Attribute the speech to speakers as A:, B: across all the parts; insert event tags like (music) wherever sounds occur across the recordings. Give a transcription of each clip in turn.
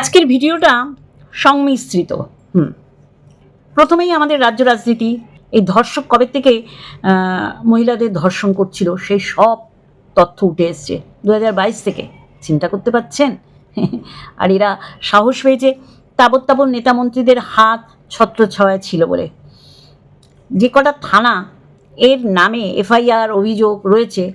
A: আজকের ভিডিওটা সংমিশ্রিত। হুম। প্রথমেই আমাদের রাজ্য রাজনীতি, এই ধর্ষক কবে থেকে মহিলাদের ধর্ষণ করছিল সেই সব তথ্য উঠে এসছে। দু হাজার বাইশ থেকে। চিন্তা করতে পারছেন? (laughs) আর এরা সাহস পেয়েছে তাবৎ নেতা মন্ত্রীদের হাত ছত্রছায়া ছিল বলে। যে কটা থানা এর নামে এফআইআর অভিযোগ রয়েছে,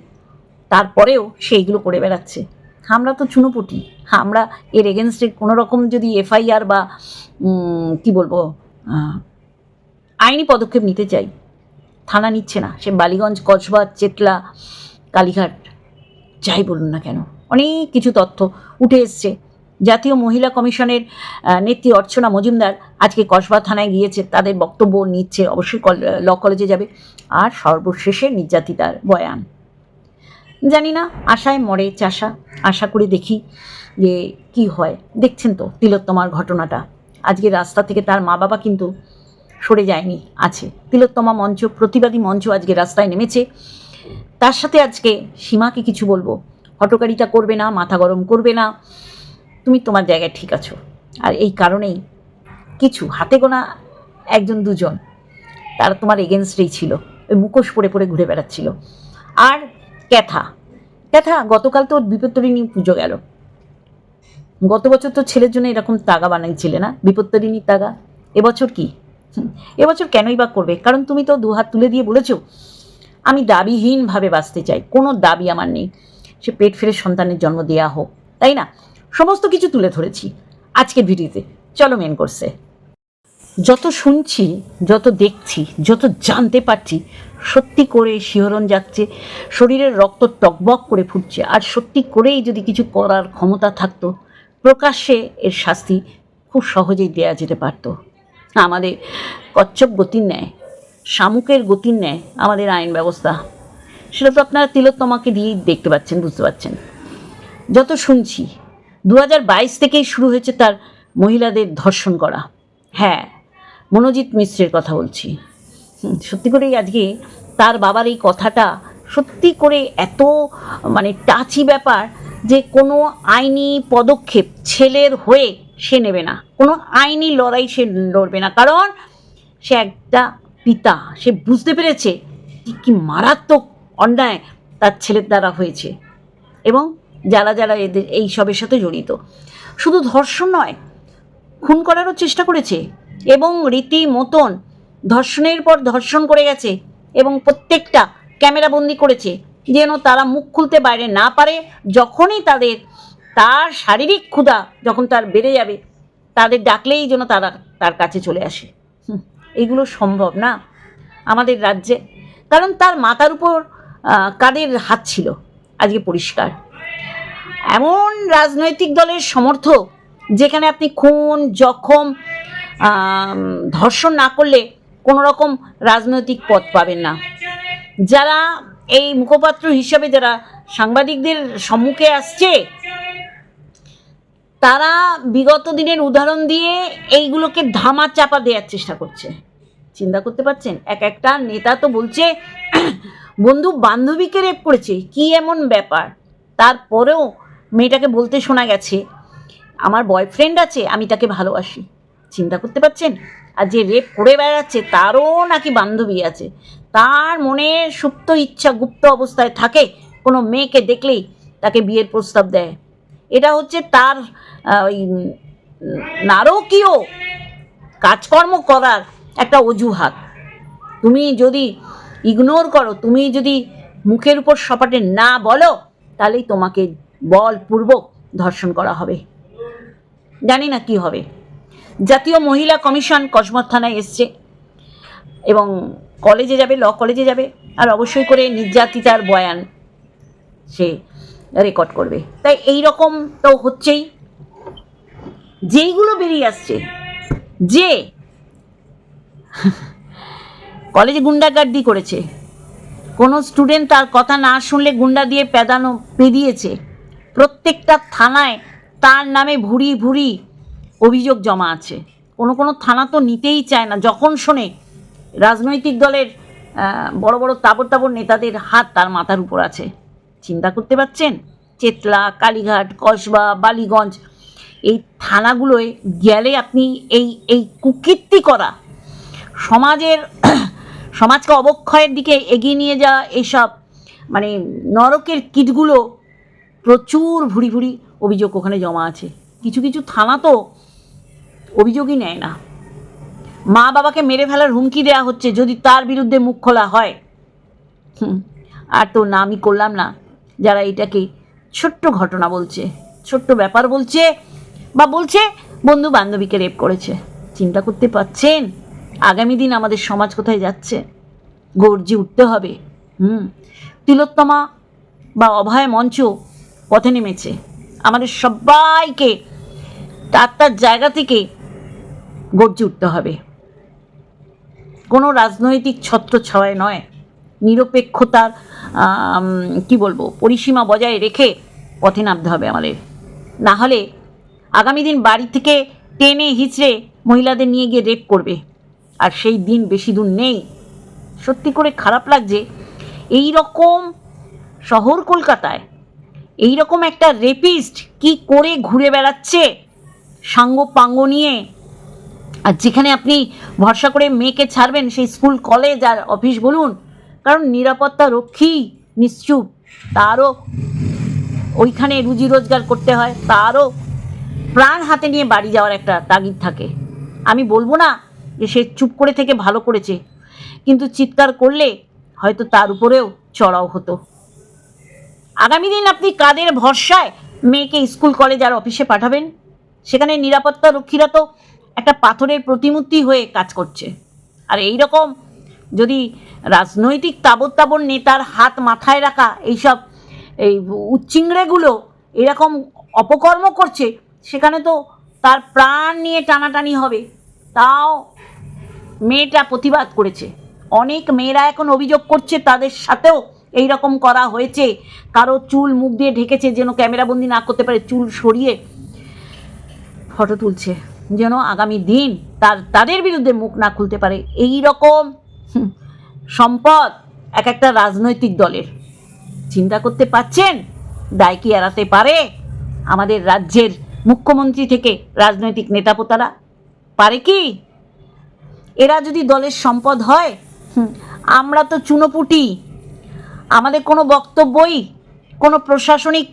A: তারপরেও সেইগুলো করে বেড়াচ্ছে। আমরা তো চুনোপুটি। আমরা এর এগেনস্টে কোনো রকম যদি এফআইআর বা কি বলব আইনি পদক্ষেপ নিতে চাই, থানা নিচ্ছে না। সে বালিগঞ্জ, কসবা, চেতলা, কালীঘাট, যাই বলুন না কেন, অনেক কিছু তথ্য উঠে এসছে। জাতীয় মহিলা কমিশনের নেত্রী অর্চনা মজুমদার আজকে কসবা থানায় গিয়েছে, তাদের বক্তব্য নিচ্ছে, অবশ্যই ল কলেজে যাবে। আর সর্বশেষে নির্যাতিতার বয়ান। জানি না, আশায় মরে চাষা। আশা করে দেখি যে কি হয়। দেখছেন তো তিলোত্তমার ঘটনাটা। আজকে রাস্তা থেকে তার মা বাবা কিন্তু সরে যায়নি, আছে। তিলোত্তমা মঞ্চ, প্রতিবাদী মঞ্চ আজকে রাস্তায় নেমেছে। তার সাথে আজকে সীমাকে কিছু বলব। হটকারিতা করবে না, মাথা গরম করবে না। তুমি তোমার জায়গায় ঠিক আছো। আর এই কারণেই কিছু, হাতে গোনা একজন, দুজন, তারা তোমার এগেনস্টেই ছিল। ওই মুখোশ পরে পরে ঘুরে বেড়াচ্ছিল। আর ক্যাথা ক্যাথা গতকাল তো বিপত্তরিণী পুজো গেল। গত বছর তো ছেলের জন্য এরকম তাগা বানাইছিলে না? বিপত্তরিণী তাগা? এবছর কি? এবছর কেনই বা করবে? কারণ তুমি তো দু হাত তুলে দিয়ে বলেছ, আমি দাবিহীনভাবে বাঁচতে চাই। কোনো দাবি আমার নেই। সে পেট ফেরে সন্তানের জন্ম দেওয়া হোক, তাই না? সমস্ত কিছু তুলে ধরেছি আজকের ভিডিওতে। চলো মেন করছে যত শুনছি, যত দেখছি, যত জানতে পারছি, সত্যি করে শিহরণ যাচ্ছে, শরীরের রক্ত টকবক করে ফুটছে। আর সত্যি করেই যদি কিছু করার ক্ষমতা থাকতো, প্রকাশ্যে এর শাস্তি খুব সহজেই দেয়া যেতে পারতো। আমাদের কচ্ছপ গতির ন্যায়, শামুকের গতির ন্যায় আমাদের আইন ব্যবস্থা, সেটা তো আপনারা তিলোত্তমাকে দিয়েই দেখতে পাচ্ছেন, বুঝতে পারছেন। যত শুনছি দু থেকেই শুরু হয়েছে তার মহিলাদের ধর্ষণ করা। হ্যাঁ মনোজিৎ মিশ্রের কথা বলছি। সত্যি করেই আজকে তার বাবার এই কথাটা সত্যি করে এত মানে টাচি ব্যাপার যে কোনো আইনি পদক্ষেপ ছেলের হয়ে সে নেবে না। কোনো আইনি লড়াই সে লড়বে না। কারণ সে একটা পিতা, সে বুঝতে পেরেছে কি মারাত্মক অন্যায় তার ছেলের দ্বারা হয়েছে। এবং যারা যারা এদের এই সবের সাথে জড়িত। শুধু ধর্ষণ নয়, খুন করারও চেষ্টা করেছে। এবং রীতি মতন ধর্ষণের পর ধর্ষণ করে গেছে এবং প্রত্যেকটা ক্যামেরা বন্দি করেছে, যেন তারা মুখ খুলতে বাইরে না পারে। যখনই তাদের, তার শারীরিক ক্ষুধা যখন তার বেড়ে যাবে, তাদের ডাকলেই যেন তারা তার কাছে চলে আসে। এগুলো সম্ভব না আমাদের রাজ্যে। কারণ তার মাতার উপর কাদের হাত ছিল? আজকে পরিষ্কার। এমন রাজনৈতিক দলের সমর্থক, যেখানে আপনি খুন, জখম ধর্ষণ না করলে কোনো রকম রাজনৈতিক পথ পাবেন না। যারা এই মুখপাত্র হিসাবে যারা সাংবাদিকদের সম্মুখে আসছে, তারা বিগত দিনের উদাহরণ দিয়ে এইগুলোকে ধামা চাপা দেওয়ার চেষ্টা করছে। চিন্তা করতে পারছেন? এক একটা নেতা তো বলছে, বন্ধু, বান্ধবীকে রেপ করেছে। কি এমন ব্যাপার? তারপরেও মেয়েটাকে বলতে শোনা গেছে, আমার বয়ফ্রেন্ড আছে, আমি তাকে ভালোবাসি। চিন্তা করতে পারছেন? আর যে রেপ করে বেড়াচ্ছে, তারও নাকি বান্ধবী আছে। তার মনে সুপ্ত ইচ্ছা গুপ্ত অবস্থায় থাকে, কোনো মেয়েকে দেখলেই তাকে বিয়ের প্রস্তাব দেয়। এটা হচ্ছে তার ওই নারকীয় কাজকর্ম করার একটা অজুহাত। তুমি যদি ইগনোর করো, তুমি যদি মুখের উপর সপাটে না বলো, তাহলেই তোমাকে বলপূর্বক ধর্ষণ করা হবে। জানি না কি হবে। জাতীয় মহিলা কমিশন কসমত থানায় এসছে। এবং কলেজে যাবে, ল কলেজে যাবে, আর অবশ্যই করে নির্যাতিতার বয়ান সে রেকর্ড করবে। তাই এই রকম তো হচ্ছেই। যেইগুলো বেরিয়ে আসছে, যে কলেজে গুন্ডাগার্দি করেছে, কোনো স্টুডেন্ট তার কথা না শুনলে গুন্ডা দিয়ে পেদানো, পেদিয়েছে। প্রত্যেকটা থানায় তার নামে ভুরি ভুরি অভিযোগ জমা আছে। কোনো কোনো থানা তো নিতেই চায় না। যখন শোনে রাজনৈতিক দলের বড় বড় তাবর তাবর নেতাদের হাত তার মাথার উপর আছে। চিন্তা করতে পারছেন? চেতলা, কালীঘাট, কসবা, বালিগঞ্জ, এই থানাগুলোয় গেলে আপনি এই এই কুকীর্তি করা, সমাজের, সমাজকে অবক্ষয়ের দিকে এগিয়ে নিয়ে যাওয়া এইসব মানে নরকের কিটগুলো প্রচুর ভুরি ভুরি অভিযোগ ওখানে জমা আছে। কিছু কিছু থানা তো অভিযোগই নেয় না। মা বাবাকে মেরে ফেলার হুমকি দেওয়া হচ্ছে যদি তার বিরুদ্ধে মুখ খোলা হয়। আর তো নামই করলাম না, যারা এটাকে ছোট্ট ঘটনা বলছে, ছোট্ট ব্যাপার বলছে, বা বলছে, বন্ধু বান্ধবীকে রেপ করেছে। চিন্তা করতে পারছেন আগামী দিন আমাদের সমাজ কোথায় যাচ্ছে? গর্জি উঠতে হবে। হুম, তিলোত্তমা বা অভয় মঞ্চ পথে নেমেছে। আমাদের সবাইকে, তার তার জায়গা থেকে গর্জে উঠতে হবে। কোনো রাজনৈতিক ছত্র ছাওয়ায় নয়। নিরপেক্ষতার কি বলব, পরিসীমা বজায় রেখে পথে নামতে হবে আমাদের। না হলে আগামী দিন বাড়ি থেকে টেনে হিচড়ে মহিলাদের নিয়ে গিয়ে রেপ করবে। আর সেই দিন বেশি দূর নেই। সত্যি করে খারাপ লাগছে এই রকম শহর কলকাতায় এই রকম একটা রেপিস্ট কি করে ঘুরে বেড়াচ্ছে সাঙ্গ পাঙ্গ নিয়ে আর যেখানে আপনি ভরসা করে মেয়েকে ছাড়বেন, সেই স্কুল, কলেজ আর অফিস বলুন, কারণ নিরাপত্তা রক্ষী নিশ্চুপ, তারও ওইখানে রুজি রোজগার করতে হয়, তারও প্রাণ হাতে নিয়ে বাড়ি যাওয়ার একটা তাগিদ থাকে। আমি বলব না যে সে চুপ করে থেকে ভালো করেছে, কিন্তু চিৎকার করলে হয়তো তার উপরেও চড়াও হতো। আগামী দিন আপনি কাদের ভরসায় মেয়েকে স্কুল, কলেজ আর অফিসে পাঠাবেন? সেখানে নিরাপত্তা রক্ষীরা তো একটা পাথরের প্রতিমূর্তি হয়ে কাজ করছে। আর এই রকম যদি রাজনৈতিক তাবর তাবর নেতার হাত মাথায় রাখা এইসব এই উচ্চিংড়েগুলো এরকম অপকর্ম করছে, সেখানে তো তার প্রাণ নিয়ে টানাটানি হবে। তাও মেয়েটা প্রতিবাদ করেছে। অনেক মেয়েরা এখন অভিযোগ করছে তাদের সাথেও এই রকম করা হয়েছে। কারও চুল মুখ দিয়ে ঢেকেছে যেন ক্যামেরাবন্দি না করতে পারে, চুল সরিয়ে ফটো তুলছে। যেন আগামী দিন তার, তাদের বিরুদ্ধে মুখ না খুলতে পারে। এই রকম সম্পদ এক একটা রাজনৈতিক দলের। চিন্তা করতে পাচ্ছেন দায় কি এড়াতে পারে? আমাদের রাজ্যের মুখ্যমন্ত্রী থেকে রাজনৈতিক নেতাপোতারা পারে কি? এরা যদি দলের সম্পদ হয় আমরা তো চুনোপুটি। আমাদের কোনো বক্তব্যই, কোনো প্রশাসনিক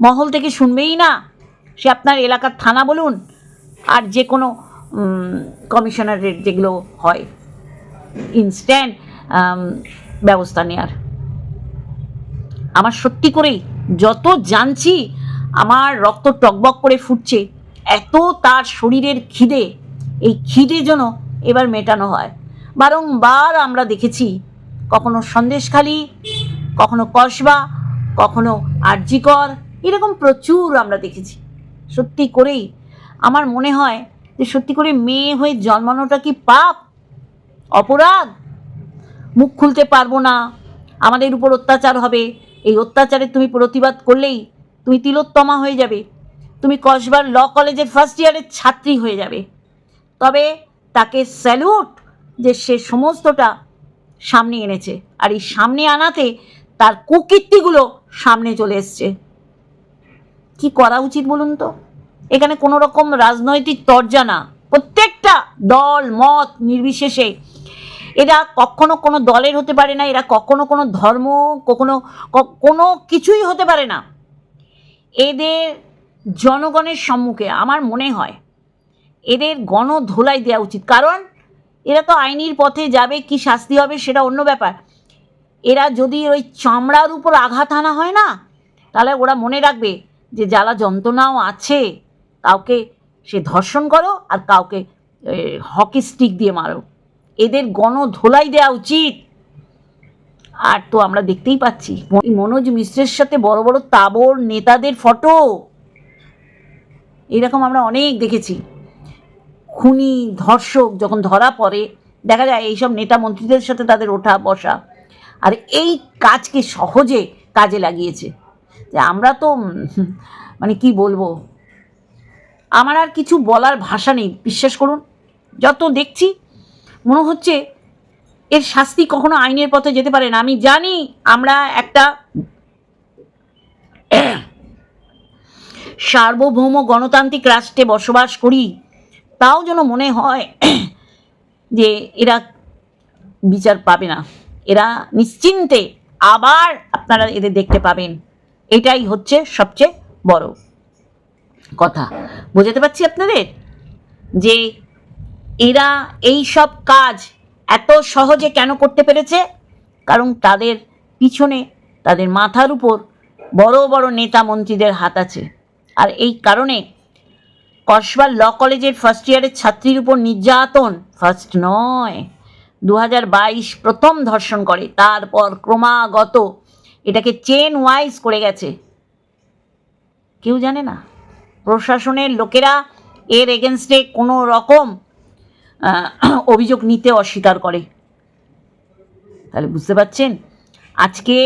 A: মহল থেকে শুনবেই না। সে আপনার এলাকার থানা বলুন আর যে কোনো কমিশনারের যেগুলো হয় ইনস্ট্যান্ট ব্যবস্থা নেওয়ার আমার সত্যি করেই যত জানছি, আমার রক্ত টকবক করে ফুটছে, এত তার শরীরের খিদে, এই খিদে যেন এবার মেটানো হয়। বারংবার আমরা দেখেছি, কখনো সন্দেশখালি, কখনো কসবা, কখনো আরজিকর, এরকম প্রচুর আমরা দেখেছি। সত্যি করেই আমার মনে হয় যে সত্যি করে মেয়ে হয়ে জন্মানোটা কি পাপ? অপরাধ? মুখ খুলতে পারব না। আমাদের উপর অত্যাচার হবে। এই অত্যাচারে তুমি প্রতিবাদ করলেই তুমি তিলোত্তমা হয়ে যাবে। তুমি কসবার ল কলেজের ফার্স্ট ইয়ারের ছাত্রী হয়ে যাবে। তবে তাকে স্যালুট যে সে সমস্তটা সামনে এনেছে। আর এই সামনে আনাতে তার কুকীর্তিগুলো সামনে চলে এসছে। কি করা উচিত বলুন তো? এখানে কোনো রকম রাজনৈতিক তরজা না। প্রত্যেকটা দল, মত নির্বিশেষে এরা কখনো কোনো দলের হতে পারে না, এরা কখনো কোনো ধর্ম, কখনো কোনো কিছুই হতে পারে না। এদের জনগণের সম্মুখে আমার মনে হয় এদের গণধোলাই দেওয়া উচিত। কারণ এরা তো আইনির পথে যাবে, কি শাস্তি হবে সেটা অন্য ব্যাপার। এরা যদি ওই চামড়ার উপর আঘাত আনা হয় না, তাহলে ওরা মনে রাখবে যে, জ্বালা যন্ত্রণাও আছে। কাউকে সে ধর্ষণ করো আর কাউকে হকি স্টিক দিয়ে মারো। এদের গণধোলাই দেওয়া উচিত। আর তো আমরা দেখতেই পাচ্ছি মনোজ মিশ্রের সাথে বড় বড় তাবর নেতাদের ফটো। এরকম আমরা অনেক দেখেছি। খুনি, ধর্ষক যখন ধরা পড়ে, দেখা যায় এইসব নেতা মন্ত্রীদের সাথে তাদের ওঠা বসা। আর এই কাজকে সহজে কাজে লাগিয়েছে। যে আমরা তো মানে কি বলব? আমার আর কিছু বলার ভাষা নেই, বিশ্বাস করুন। যত দেখছি, মনে হচ্ছে এর শাস্তি কখনো আইনের পথে যেতে পারে না। আমি জানি আমরা একটা সার্বভৌম গণতান্ত্রিক রাষ্ট্রে বসবাস করি, তাও যেন মনে হয় যে এরা বিচার পাবে না। এরা নিশ্চিন্তে আবার আপনারা এদের দেখতে পাবেন। এটাই হচ্ছে সবচেয়ে বড়। কথা। বোঝাতে পারছি আপনাদের? যে এরা এই সব কাজ এত সহজে কেন করতে পেরেছে? কারণ তাদের পিছনে, তাদের মাথার উপর বড় বড় নেতা মন্ত্রীদের হাত আছে। আর এই কারণে কসবা ল কলেজের ফার্স্ট ইয়ারের ছাত্রীর উপর নির্যাতন ফার্স্ট নয়। দু বাইশ প্রথম ধর্ষণ করে, তারপর ক্রমাগত এটাকে চেন ওয়াইজ করে গেছে। কেউ জানে না? প্রশাসনের লোকেরা এর এগেনস্টে কোনো রকম অভিযোগ নিতে অস্বীকার করে। তাহলে বুঝতে পারছেন? আজকে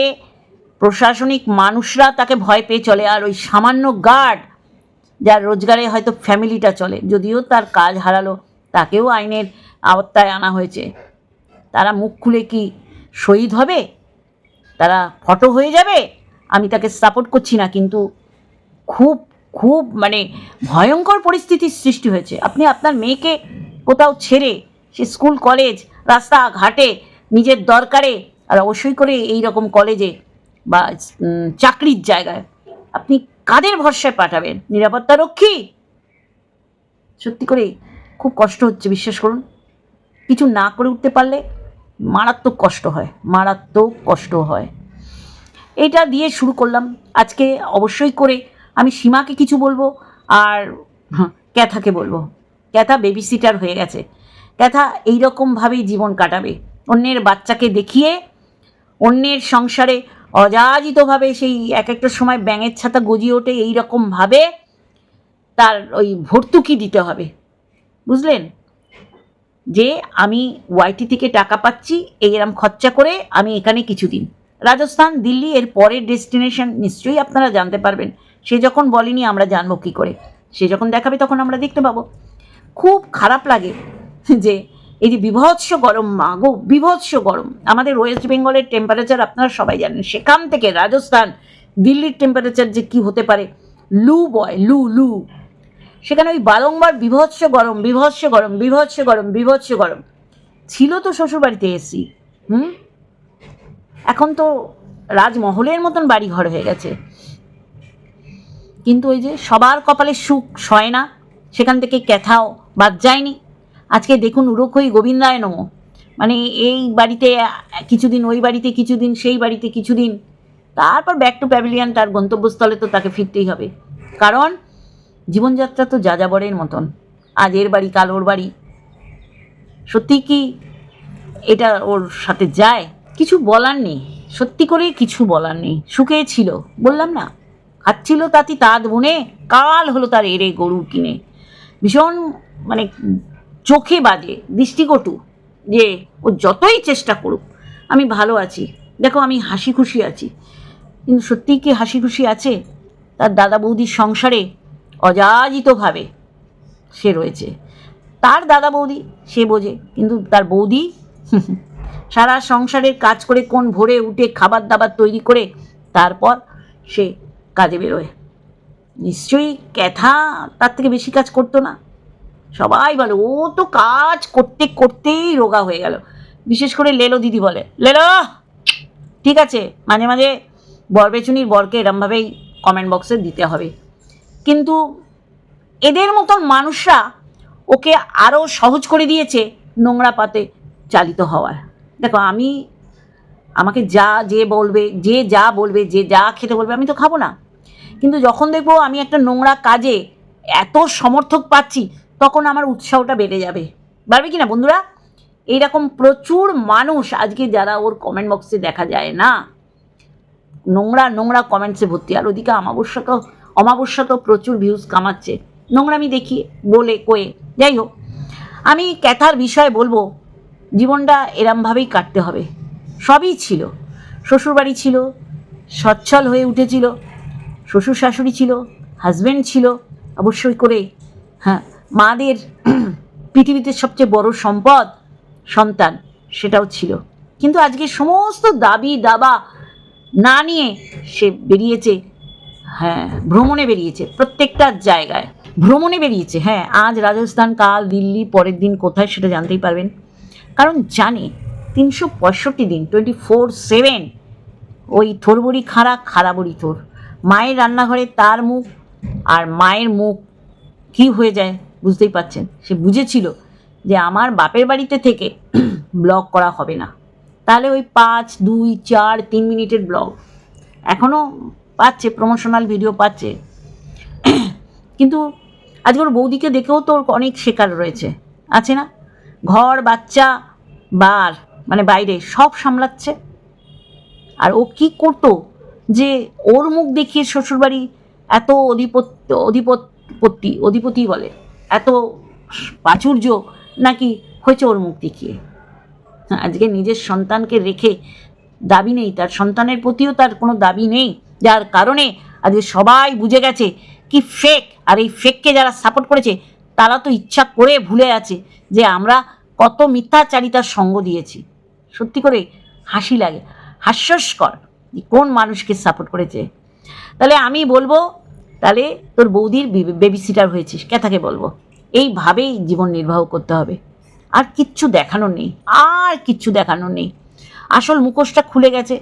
A: প্রশাসনিক মানুষরা তাকে ভয় পেয়ে চলে, আর ওই সামান্য গার্ড যার রোজগারে হয়তো ফ্যামিলিটা চলে, যদিও তার কাজ হারালো, তাকেও আইনের আওতায় আনা হয়েছে। তারা মুখ খুলে কি শহীদ হবে? তারা ফটো হয়ে যাবে? আমি তাকে সাপোর্ট করছি না, কিন্তু খুব খুব মানে ভয়ঙ্কর পরিস্থিতির সৃষ্টি হয়েছে। আপনি আপনার মেয়েকে কোথাও ছেড়ে, সে স্কুল, কলেজ রাস্তা ঘাটে নিজের দরকারে, আর অবশ্যই করে এই রকম কলেজে বা চাকরির জায়গায়, আপনি কাদের ভরসায় পাঠাবেন? নিরাপত্তা রক্ষী? সত্যি করে খুব কষ্ট হচ্ছে, বিশ্বাস করুন। কিছু না করে উঠতে পারলে মারাত্মক কষ্ট হয়, মারাত্মক কষ্ট হয়। এটা দিয়ে শুরু করলাম। আজকে অবশ্যই করে আমি সীমাকে কিছু বলব আর ক্যাথাকে বলব। ক্যাথা বেবি সিটার হয়ে গেছে। ক্যাথা এইরকমভাবেই জীবন কাটাবে। অন্যের বাচ্চাকে দেখিয়ে অন্যের সংসারে অযাচিতভাবে সেই এক একটা সময় ব্যাঙের ছাতা গজিয়ে ওঠে এইরকমভাবে তার ওই ভর্তুকি দিতে হবে। বুঝলেন? যে আমি ওয়াইটি থেকে টাকা পাচ্ছি এই এরম খরচা করে আমি এখানে কিছুদিন। রাজস্থান, দিল্লি, এর পরের ডেস্টিনেশন নিশ্চয়ই আপনারা জানতে পারবেন। সে যখন বলেনি, আমরা জানব কী করে। সে যখন দেখাবে, তখন আমরা দেখতে পাবো। খুব খারাপ লাগে যে, এই যে বিভৎস গরম মাগো বিভৎস গরম। আমাদের ওয়েস্ট বেঙ্গলের টেম্পারেচার আপনারা সবাই জানেন। সেখান থেকে রাজস্থান, দিল্লির টেম্পারেচার যে কি হতে পারে, লু বয় লু লু। সেখানে ওই বারংবার বিভৎস গরম বিভৎস গরম বিভৎস গরম বিভৎস গরম। ছিল তো শ্বশুরবাড়িতে এসি হুম? এখন তো রাজমহলের মতন বাড়ি ঘর হয়ে গেছে। কিন্তু ওই যে সবার কপালে সুখ সয় না, সেখান থেকে ক্যাথাও বাদ যায়নি। আজকে দেখুন উরক্ষই গোবিন্দায় নম। মানে এই বাড়িতে, কিছুদিন ওই বাড়িতে, কিছুদিন সেই বাড়িতে, কিছুদিন। তারপর ব্যাক টু প্যাভিলিয়ান তার গন্তব্যস্থলে তো তাকে ফিরতেই হবে। কারণ জীবনযাত্রা তো যা যাযাবরের মতন। আজ এর বাড়ি, কাল ওর বাড়ি। সত্যি কি এটা ওর সাথে যায়? কিছু বলার নেই। সত্যি করে কিছু বলার নেই। সুখে ছিল, বললাম না। খাচ্ছিল তাতি তাঁত বুনে, কাল হলো তার এরে গরু কিনে। ভীষণ মানে চোখে বাজে, দৃষ্টিকটু, যে ও যতই চেষ্টা করুক, আমি ভালো আছি। দেখো, আমি হাসি খুশি আছি। কিন্তু সত্যিই কি হাসি খুশি আছে? তার দাদা বৌদির সংসারে অযাচিতভাবে সে রয়েছে। তার দাদা বৌদি, সে বোঝে, কিন্তু তার বৌদি, (laughs) সারা সংসারের কাজ করে কোন ভোরে উঠে খাবার দাবার তৈরি করে, তারপর সে কাজে বেরোয়। নিশ্চয়ই ক্যাথা তার থেকে বেশি কাজ করতো না। সবাই বলে, ও তো কাজ করতে করতেই রোগা হয়ে গেল। বিশেষ করে লেলো দিদি বলে, লেলো, ঠিক আছে, মাঝে মাঝে বরবেচুনির বরকে এরমভাবেই কমেন্ট বক্সে দিতে হবে। কিন্তু এদের মতন মানুষরা ওকে আরও সহজ করে দিয়েছে নোংরা পাতে চালিত হওয়ার। দেখো, আমি আমাকে যা যে বলবে, যে যা বলবে, যে যা খেতে বলবে, আমি তো খাব না। কিন্তু যখন দেখব আমি একটা নোংরা কাজে এত সমর্থক পাচ্ছি, তখন আমার উৎসাহটা বেড়ে যাবে। পারবে কি না, বন্ধুরা? এইরকম প্রচুর মানুষ আজকে যারা ওর কমেন্ট বক্সে দেখা যায় না, নোংরা নোংরা কমেন্টসে ভর্তি। আর ওদিকে অমাবস্যা তো অমাবস্যা তো প্রচুর ভিউজ কামাচ্ছে। নোংরামি দেখি, বলে, কয়ে। যাই হোক, আমি ক্যাথার বিষয়ে বলব, জীবনটা এরমভাবেই কাটতে হবে। সবই ছিল। শ্বশুরবাড়ি ছিল, সচ্ছল হয়ে উঠেছিল শ্বশুর শাশুড়ি ছিল হাজব্যান্ড ছিল, অবশ্যই করে হ্যাঁ মাদের (clears throat) পৃথিবীতে সবচেয়ে বড় সম্পদ, সন্তান, সেটাও ছিল। কিন্তু আজকে সমস্ত দাবি, দাবা না নিয়ে সে বেরিয়েছে হ্যাঁ ভ্রমণে বেরিয়েছে, প্রত্যেকটা জায়গায়। ভ্রমণে বেরিয়েছে হ্যাঁ আজ রাজস্থান, কাল দিল্লি, পরের দিন কোথায় সেটা জানতেই পারবেন। কারণ জানে তিনশো পঁয়ষট্টি দিন টোয়েন্টি ফোর সেভেন ওই থোরবড়ি খাড়া খাড়া বড়ি থোর। মায়ের রান্নাঘরে তার মুখ আর মায়ের মুখ কি হয়ে যায় বুঝতেই পাচ্ছেন সে বুঝেছিল যে আমার বাপের বাড়িতে থেকে (clears throat) ব্লগ করা হবে না। তাহলে ওই পাঁচ, দুই, চার, তিন মিনিটের ব্লগ। এখনও পাচ্ছে প্রমোশনাল ভিডিও পাচ্ছে। (clears throat) কিন্তু আজকে ওর বৌদিকে দেখেও তো ওর অনেক শেখার রয়েছে। আছে না? ঘর, বাচ্চা, বার। মানে বাইরে সব সামলাচ্ছে। আর ও কি করতো যে ওর মুখ দেখিয়ে শ্বশুরবাড়ি এত অধিপত্য অধিপত্তি অধিপতি বলে, এত প্রাচুর্য নাকি হয়েছে ওর মুখ দেখিয়ে? আজকে নিজের সন্তানকে রেখে দাবি নেই, তার সন্তানের প্রতিও তার কোনো দাবি নেই, যার কারণে আজকে সবাই বুঝে গেছে কি ফেক আর এই ফেককে যারা সাপোর্ট করেছে, তারা তো ইচ্ছা করে ভুলে আছে যে আমরা কত মিথ্যাচারিতার সঙ্গ দিয়েছি। সত্যি করে হাসি লাগে, হাস্যস্কর কোন মানুষকে সাপোর্ট করেছে। তাহলে আমি বলব, তাহলে তোর বৌদির বেবি সিটার হয়েছিস কেথাকে বলব? এইভাবেই জীবন নির্বাহ করতে হবে। আর কিচ্ছু দেখানোর নেই, আর কিচ্ছু দেখানোর নেই। আসল মুখোশটা খুলে গেছে,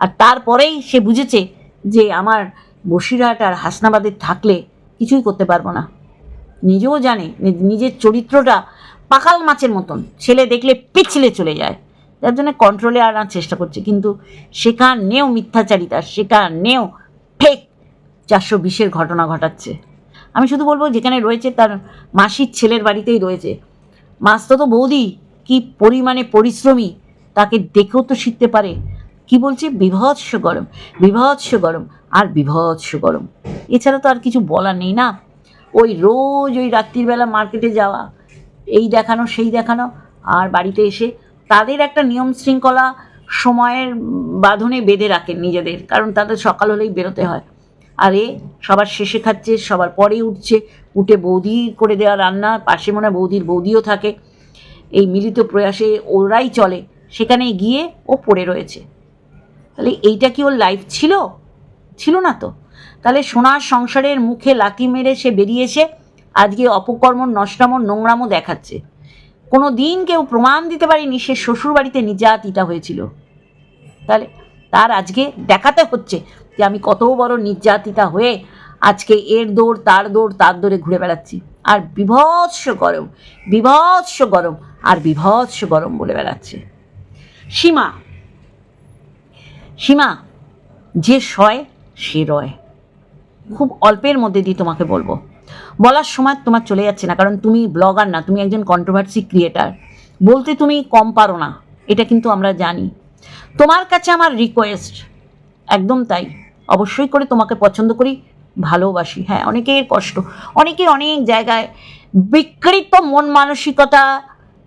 A: আর তারপরেই সে বুঝেছে যে আমার বসিরহাট আর হাসনাবাদে থাকলে কিছুই করতে পারব না। নিজেও জানে নিজের চরিত্রটা পাকাল মাছের মতন, ছেলে দেখলে পিছলে চলে যায়। যার জন্য কন্ট্রোলে আনার চেষ্টা করছে। কিন্তু সেখানেও মিথ্যাচারিতা সেখানেও ফেক চারশো বিশের ঘটনা ঘটাচ্ছে। আমি শুধু বলব, যেখানে রয়েছে তার মাসির ছেলের বাড়িতেই রয়েছে। মাস্তো তো বৌদি কি পরিমাণে পরিশ্রমী, তাকে দেখেও তো শিখতে পারে। কি বলছে? বিভৎস গরম বিভৎস গরম আর বিভৎস গরম। এছাড়া তো আর কিছু বলার নেই না। ওই রোজ ওই রাত্রিবেলা মার্কেটে যাওয়া, এই দেখানো, সেই দেখানো, আর বাড়িতে এসে তাদের একটা নিয়ম শৃঙ্খলা সময়ের বাঁধনে বেঁধে রাখেন নিজেদের, কারণ তাদের সকাল হলেই বেরোতে হয়। আর এ সবার শেষে খাচ্ছে, সবার পরে উঠছে, উঠে বৌদি করে দেওয়া রান্না, পাশে মনে হয় বৌদির বৌদিও থাকে। এই মিলিত প্রয়াসে ওরাই চলে, সেখানে গিয়ে ও পড়ে রয়েছে। তাহলে এইটা কি ওর লাইফ ছিল? ছিল না তো। তাহলে সোনার সংসারের মুখে লাথি মেরে সে বেরিয়েছে আজকে অপকর্ম নষ্টাম নোংরামও দেখাচ্ছে। কোনো দিন কেউ প্রমাণ দিতে পারেনি সে শ্বশুরবাড়িতে নির্যাতিতা হয়েছিল। তাহলে তার আজকে দেখাতে হচ্ছে যে আমি কত বড় নির্যাতিতা হয়ে আজকে এর দৌড়, তার দৌড়, তার দৌড়ে ঘুরে বেড়াচ্ছি। আর বিভৎস গরম বিভৎস গরম, আর বিভৎস গরম বলে বেড়াচ্ছে। সীমা সীমা, যে সয়, সে রয়। খুব অল্পের মধ্যে দিয়ে তোমাকে বলব। বলার সময় তোমার চলে যাচ্ছে না, কারণ তুমি ব্লগার না, তুমি একজন কন্ট্রোভার্সি ক্রিয়েটার বলতে তুমি কম পারো না, এটা কিন্তু আমরা জানি। তোমার কাছে আমার রিকোয়েস্ট একদম তাই। অবশ্যই করে তোমাকে পছন্দ করি, ভালোবাসি। হ্যাঁ অনেকের কষ্ট, অনেকের অনেক জায়গায় বিকৃত মন মানসিকতা,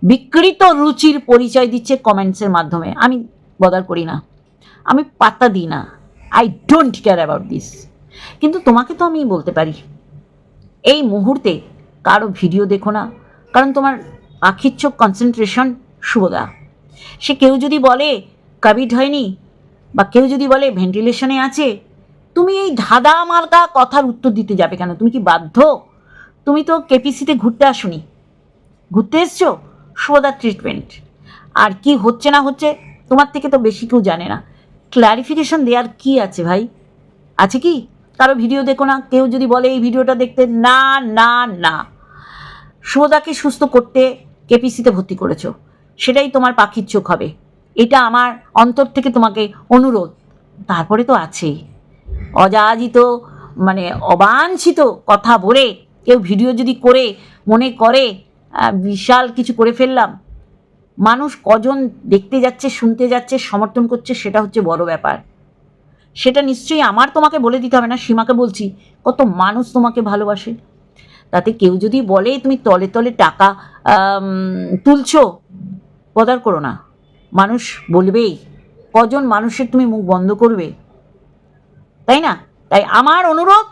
A: বিকৃত রুচির পরিচয় দিচ্ছে কমেন্টসের মাধ্যমে। আমি বদার করি না। আমি পাত্তা দিই না। I don't care about this কিন্তু তোমাকে তো আমি বলতে পারি। এই মুহূর্তে কারও ভিডিও দেখো না, কারণ তোমার আখির চোখ কনসেন্ট্রেশন শুভদা। সে কেউ যদি বলে কোভিড হয়নি, বা কেউ যদি বলে ভেন্টিলেশনে আছে, তুমি এই ধাঁধা মার্কা কথার উত্তর দিতে যাবে কেন? তুমি কি বাধ্য? তুমি তো কেপিসিতে ঘুরতে আসুনি। ঘুরতে এসছো? শুভদার ট্রিটমেন্ট আর কি হচ্ছে না হচ্ছে, তোমার থেকে তো বেশি কেউ জানে না। ক্ল্যারিফিকেশন দেওয়ার কি আছে ভাই? আছে কি? কারও ভিডিও দেখো না, কেউ যদি বলে এই ভিডিওটা দেখতে না না না। শুভদাকে সুস্থ করতে কেপিসিতে ভর্তি করেছ, সেটাই তোমার পাখির চোখ হবে। এটা আমার অন্তর থেকে তোমাকে অনুরোধ। তারপরে তো আছেই। অযাচিত মানে অবাঞ্ছিত কথা বলে কেউ ভিডিও যদি করে, মনে করে বিশাল কিছু করে ফেললাম। মানুষ কজন দেখতে যাচ্ছে, শুনতে যাচ্ছে, সমর্থন করছে, সেটা হচ্ছে বড় ব্যাপার। সেটা নিশ্চয়ই আমার তোমাকে বলে দিতে হবে না, সীমাকে বলছি। কত মানুষ তোমাকে ভালোবাসে। তাতে কেউ যদি বলে, তুমি তলে তলে টাকা তুলছো, বদার করো না। মানুষ বলবেই। কজন মানুষের তুমি মুখ বন্ধ করবে? তাই না? তাই আমার অনুরোধ,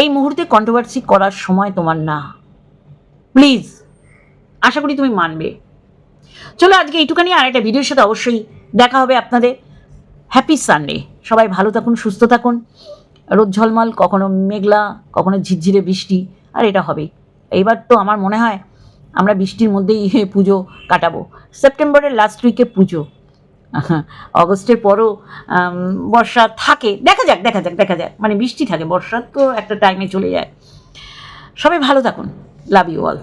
A: এই মুহূর্তে কন্ট্রোভার্সি করার সময় তোমার না। প্লিজ আশা করি তুমি মানবে। চলো আজকে এইটুখানি আর একটা ভিডিওর সাথে অবশ্যই দেখা হবে আপনাদের। হ্যাপি সানডে সবাই ভালো থাকুন, সুস্থ থাকুন। রোদ ঝলমল, কখনো মেঘলা, কখনো ঝিরঝিরে বৃষ্টি, আর এটা হবেই। এইবার তো আমার মনে হয় আমরা বৃষ্টির মধ্যেই (laughs) পুজো কাটাবো। সেপ্টেম্বরের লাস্ট উইকে পুজো। (laughs) অগস্টের পরও বর্ষা থাকে। দেখা যাক দেখা যাক দেখা যাক। মানে বৃষ্টি থাকে, বর্ষা তো একটা টাইমে চলে যায়। সবাই ভালো থাকুন। Love you all